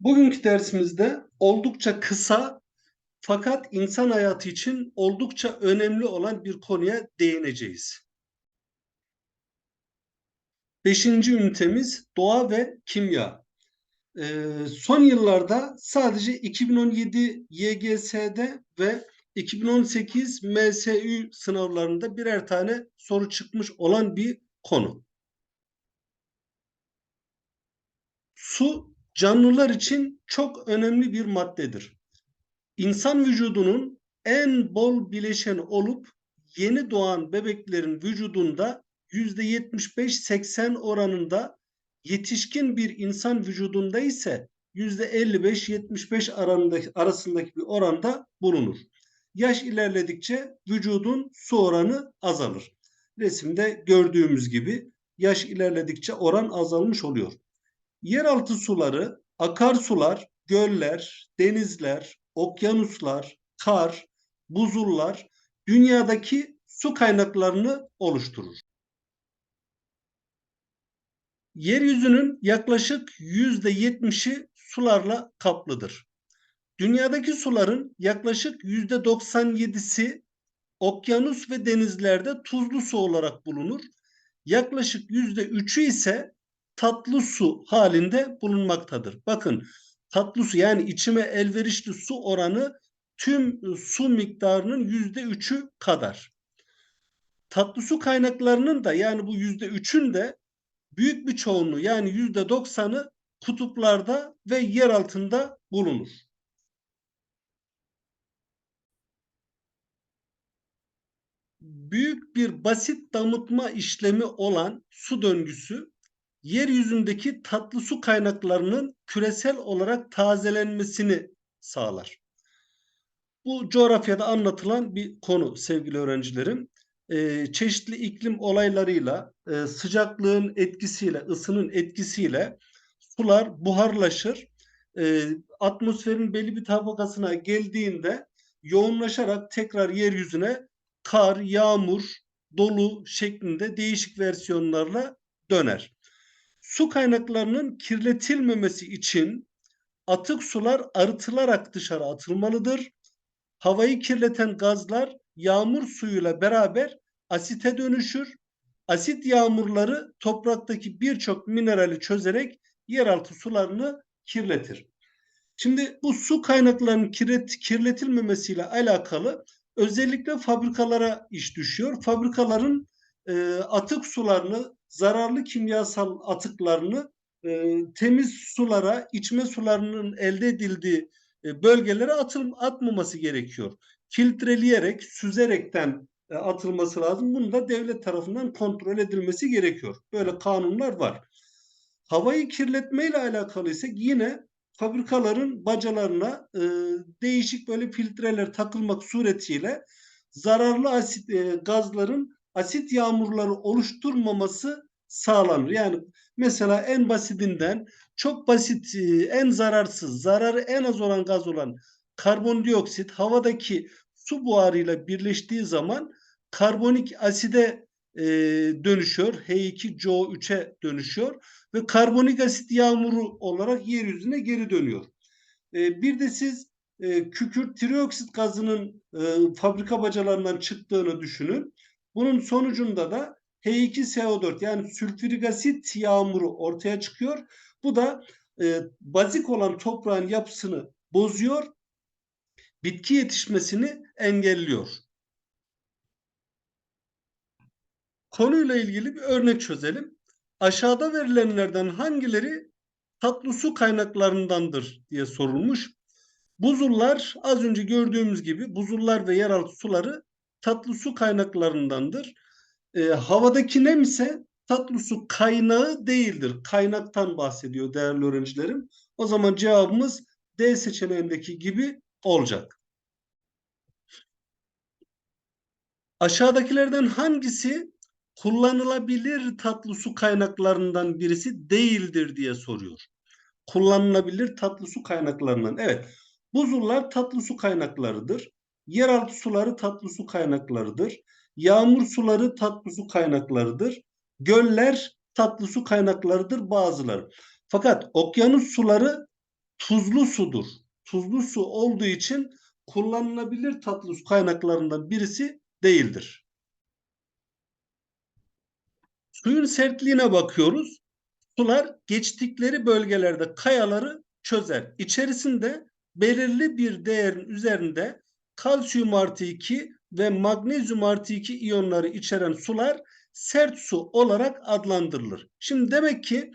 Bugünkü dersimizde oldukça kısa fakat insan hayatı için oldukça önemli olan bir konuya değineceğiz. Beşinci ünitemiz doğa ve kimya. Ee, son yıllarda sadece 2017 YGS'de ve 2018 MSÜ sınavlarında birer tane soru çıkmış olan bir konu. Su canlılar için çok önemli bir maddedir. İnsan vücudunun en bol bileşeni olup yeni doğan bebeklerin vücudunda %75-80 oranında yetişkin bir insan vücudunda ise %55-75 arasındaki, arasındaki bir oranda bulunur. Yaş ilerledikçe vücudun su oranı azalır. Resimde gördüğümüz gibi yaş ilerledikçe oran azalmış oluyor yeraltı suları, akarsular, göller, denizler, okyanuslar, kar, buzullar dünyadaki su kaynaklarını oluşturur. Yeryüzünün yaklaşık yüzde yetmişi sularla kaplıdır. Dünyadaki suların yaklaşık yüzde doksan yedisi okyanus ve denizlerde tuzlu su olarak bulunur. Yaklaşık yüzde üçü ise tatlı su halinde bulunmaktadır. Bakın tatlı su yani içime elverişli su oranı tüm su miktarının yüzde üçü kadar. Tatlı su kaynaklarının da yani bu yüzde üçün de büyük bir çoğunluğu yani yüzde doksanı kutuplarda ve yer altında bulunur. Büyük bir basit damıtma işlemi olan su döngüsü yeryüzündeki tatlı su kaynaklarının küresel olarak tazelenmesini sağlar. Bu coğrafyada anlatılan bir konu sevgili öğrencilerim. Ee, çeşitli iklim olaylarıyla, e, sıcaklığın etkisiyle, ısının etkisiyle sular buharlaşır. E, atmosferin belli bir tabakasına geldiğinde yoğunlaşarak tekrar yeryüzüne kar, yağmur, dolu şeklinde değişik versiyonlarla döner su kaynaklarının kirletilmemesi için atık sular arıtılarak dışarı atılmalıdır. Havayı kirleten gazlar yağmur suyuyla beraber asite dönüşür. Asit yağmurları topraktaki birçok minerali çözerek yeraltı sularını kirletir. Şimdi bu su kaynaklarının kirlet, kirletilmemesiyle alakalı özellikle fabrikalara iş düşüyor. Fabrikaların e, atık sularını zararlı kimyasal atıklarını e, temiz sulara, içme sularının elde edildiği e, bölgelere atıl, atmaması gerekiyor. Filtreleyerek, süzerekten e, atılması lazım. Bunu da devlet tarafından kontrol edilmesi gerekiyor. Böyle kanunlar var. Havayı kirletmeyle alakalı ise yine fabrikaların bacalarına e, değişik böyle filtreler takılmak suretiyle zararlı asit e, gazların asit yağmurları oluşturmaması sağlanır. Yani mesela en basitinden çok basit, e, en zararsız, zararı en az olan gaz olan karbondioksit havadaki su buharıyla birleştiği zaman karbonik aside e, dönüşüyor. H2CO3'e dönüşüyor ve karbonik asit yağmuru olarak yeryüzüne geri dönüyor. E, bir de siz e, kükürt trioksit gazının e, fabrika bacalarından çıktığını düşünün. Bunun sonucunda da H2SO4 yani sülfürik asit yağmuru ortaya çıkıyor. Bu da e, bazik olan toprağın yapısını bozuyor. Bitki yetişmesini engelliyor. Konuyla ilgili bir örnek çözelim. Aşağıda verilenlerden hangileri tatlı su kaynaklarındandır diye sorulmuş. Buzullar az önce gördüğümüz gibi buzullar ve yeraltı suları tatlı su kaynaklarındandır. E, havadaki nem ise tatlı su kaynağı değildir. Kaynaktan bahsediyor değerli öğrencilerim. O zaman cevabımız D seçeneğindeki gibi olacak. Aşağıdakilerden hangisi kullanılabilir tatlı su kaynaklarından birisi değildir diye soruyor. Kullanılabilir tatlı su kaynaklarından. Evet. Buzullar tatlı su kaynaklarıdır. Yeraltı suları tatlı su kaynaklarıdır. Yağmur suları tatlı su kaynaklarıdır. Göller tatlı su kaynaklarıdır bazıları. Fakat okyanus suları tuzlu sudur. Tuzlu su olduğu için kullanılabilir tatlı su kaynaklarından birisi değildir. Suyun sertliğine bakıyoruz. Sular geçtikleri bölgelerde kayaları çözer. İçerisinde belirli bir değerin üzerinde kalsiyum artı 2 ve magnezyum artı 2 iyonları içeren sular sert su olarak adlandırılır. Şimdi demek ki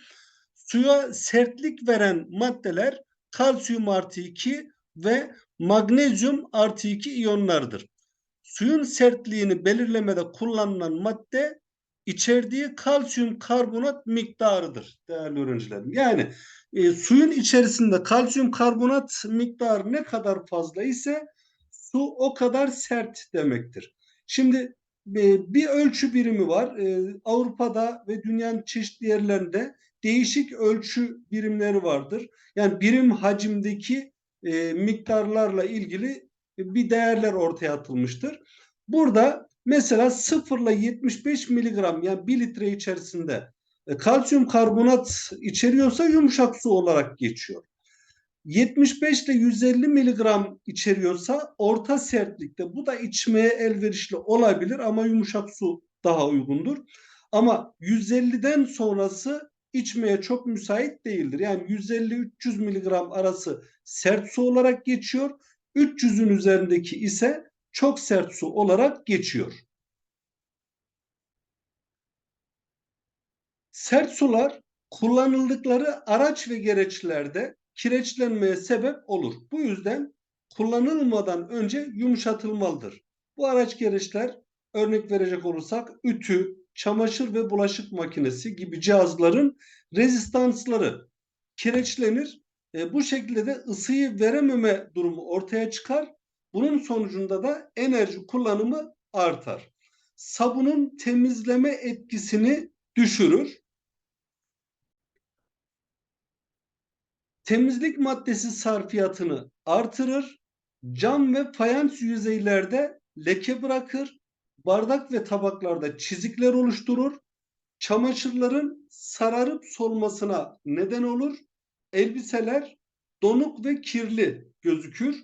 suya sertlik veren maddeler kalsiyum artı 2 ve magnezyum artı 2 iyonlardır. Suyun sertliğini belirlemede kullanılan madde içerdiği kalsiyum karbonat miktarıdır değerli öğrencilerim. Yani e, suyun içerisinde kalsiyum karbonat miktarı ne kadar fazla ise su o kadar sert demektir. Şimdi e, bir ölçü birimi var. E, Avrupa'da ve dünyanın çeşitli yerlerinde değişik ölçü birimleri vardır. Yani birim hacimdeki e, miktarlarla ilgili bir değerler ortaya atılmıştır. Burada mesela 0 ile 75 miligram yani 1 litre içerisinde kalsiyum karbonat içeriyorsa yumuşak su olarak geçiyor. 75 ile 150 miligram içeriyorsa orta sertlikte bu da içmeye elverişli olabilir ama yumuşak su daha uygundur. Ama 150'den sonrası içmeye çok müsait değildir. Yani 150-300 miligram arası sert su olarak geçiyor. 300'ün üzerindeki ise çok sert su olarak geçiyor. Sert sular kullanıldıkları araç ve gereçlerde kireçlenmeye sebep olur. Bu yüzden kullanılmadan önce yumuşatılmalıdır. Bu araç gereçler örnek verecek olursak ütü, çamaşır ve bulaşık makinesi gibi cihazların rezistansları kireçlenir. E, bu şekilde de ısıyı verememe durumu ortaya çıkar. Bunun sonucunda da enerji kullanımı artar. Sabunun temizleme etkisini düşürür. Temizlik maddesi sarfiyatını artırır, cam ve fayans yüzeylerde leke bırakır, bardak ve tabaklarda çizikler oluşturur, çamaşırların sararıp solmasına neden olur, elbiseler donuk ve kirli gözükür.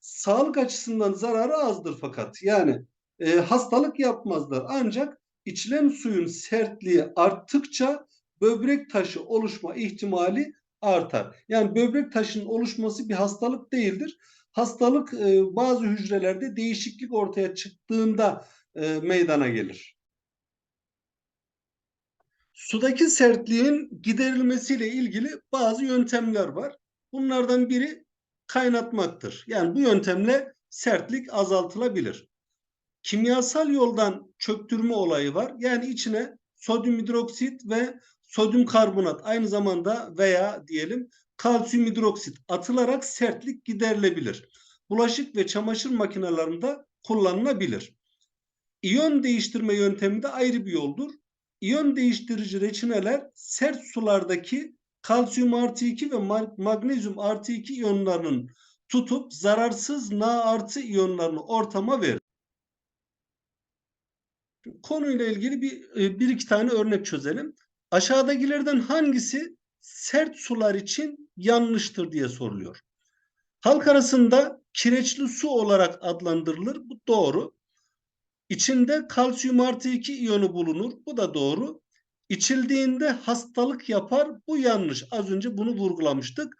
Sağlık açısından zararı azdır fakat yani e, hastalık yapmazlar ancak içilen suyun sertliği arttıkça böbrek taşı oluşma ihtimali artar. Yani böbrek taşının oluşması bir hastalık değildir. Hastalık e, bazı hücrelerde değişiklik ortaya çıktığında e, meydana gelir. Sudaki sertliğin giderilmesiyle ilgili bazı yöntemler var. Bunlardan biri kaynatmaktır. Yani bu yöntemle sertlik azaltılabilir. Kimyasal yoldan çöktürme olayı var. Yani içine sodyum hidroksit ve sodyum karbonat aynı zamanda veya diyelim kalsiyum hidroksit atılarak sertlik giderilebilir. Bulaşık ve çamaşır makinelerinde kullanılabilir. İyon değiştirme yöntemi de ayrı bir yoldur. İyon değiştirici reçineler sert sulardaki kalsiyum artı 2 ve magnezyum artı 2 iyonlarının tutup zararsız Na artı iyonlarını ortama verir. Konuyla ilgili bir, e, bir iki tane örnek çözelim aşağıdakilerden hangisi sert sular için yanlıştır diye soruluyor. Halk arasında kireçli su olarak adlandırılır. Bu doğru. İçinde kalsiyum artı 2 iyonu bulunur. Bu da doğru. İçildiğinde hastalık yapar. Bu yanlış. Az önce bunu vurgulamıştık.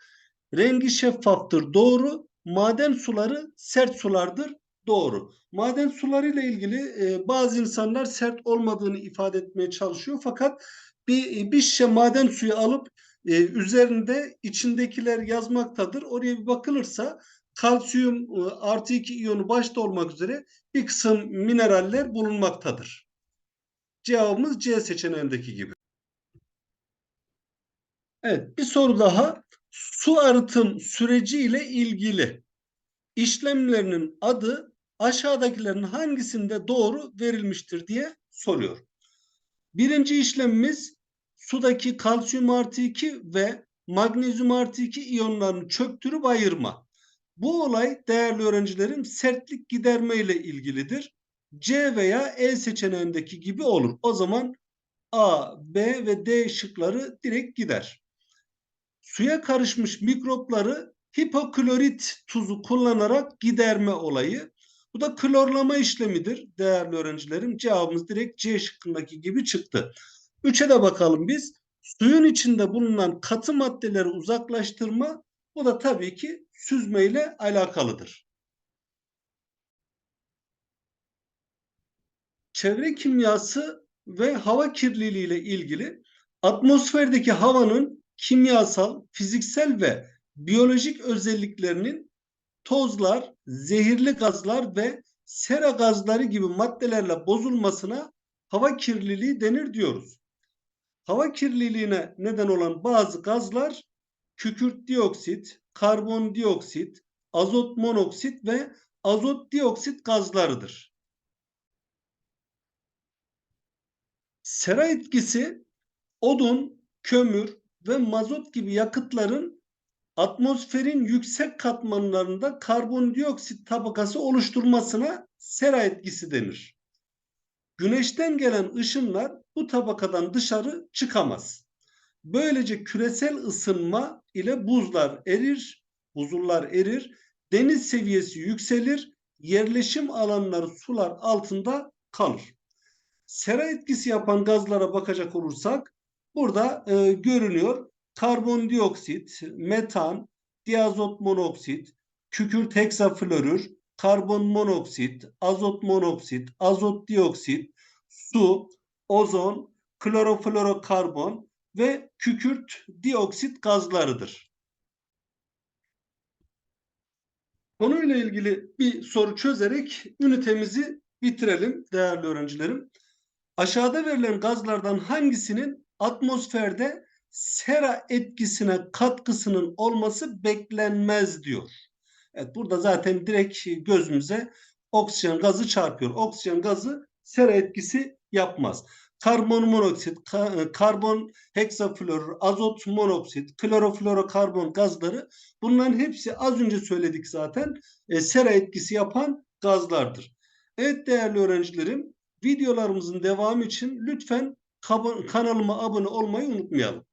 Rengi şeffaftır. Doğru. Maden suları sert sulardır. Doğru. Maden suları ile ilgili e, bazı insanlar sert olmadığını ifade etmeye çalışıyor. Fakat bir, bir şişe maden suyu alıp e, üzerinde içindekiler yazmaktadır. Oraya bir bakılırsa kalsiyum e, artı iki iyonu başta olmak üzere bir kısım mineraller bulunmaktadır. Cevabımız C seçeneğindeki gibi. Evet bir soru daha. Su arıtım süreci ile ilgili işlemlerinin adı aşağıdakilerin hangisinde doğru verilmiştir diye soruyor. Birinci işlemimiz sudaki kalsiyum artı 2 ve magnezyum artı 2 iyonlarını çöktürüp ayırma. Bu olay değerli öğrencilerim sertlik giderme ile ilgilidir. C veya E seçeneğindeki gibi olur. O zaman A, B ve D şıkları direkt gider. suya karışmış mikropları hipoklorit tuzu kullanarak giderme olayı. Bu da klorlama işlemidir değerli öğrencilerim. Cevabımız direkt C şıkkındaki gibi çıktı. Üçe de bakalım biz. Suyun içinde bulunan katı maddeleri uzaklaştırma bu da tabii ki süzme ile alakalıdır. Çevre kimyası ve hava kirliliği ile ilgili atmosferdeki havanın kimyasal, fiziksel ve biyolojik özelliklerinin tozlar, zehirli gazlar ve sera gazları gibi maddelerle bozulmasına hava kirliliği denir diyoruz. Hava kirliliğine neden olan bazı gazlar kükürt dioksit, karbondioksit, azot monoksit ve azot dioksit gazlarıdır. Sera etkisi odun, kömür ve mazot gibi yakıtların atmosferin yüksek katmanlarında karbondioksit tabakası oluşturmasına sera etkisi denir. Güneşten gelen ışınlar bu tabakadan dışarı çıkamaz. Böylece küresel ısınma ile buzlar erir, buzullar erir, deniz seviyesi yükselir, yerleşim alanları sular altında kalır. Sera etkisi yapan gazlara bakacak olursak burada e, görünüyor karbondioksit, metan, diazot monoksit, kükürt heksaflorür, karbon monoksit, azot monoksit, azot dioksit, su, ozon, kloroflorokarbon ve kükürt dioksit gazlarıdır. Konuyla ilgili bir soru çözerek ünitemizi bitirelim değerli öğrencilerim. Aşağıda verilen gazlardan hangisinin atmosferde sera etkisine katkısının olması beklenmez diyor. Evet burada zaten direkt gözümüze oksijen gazı çarpıyor. Oksijen gazı sera etkisi yapmaz. Karbon monoksit, karbon heksaflorür, azot monoksit, kloroflorokarbon gazları bunların hepsi az önce söyledik zaten e, sera etkisi yapan gazlardır. Evet değerli öğrencilerim videolarımızın devamı için lütfen kanalıma abone olmayı unutmayalım.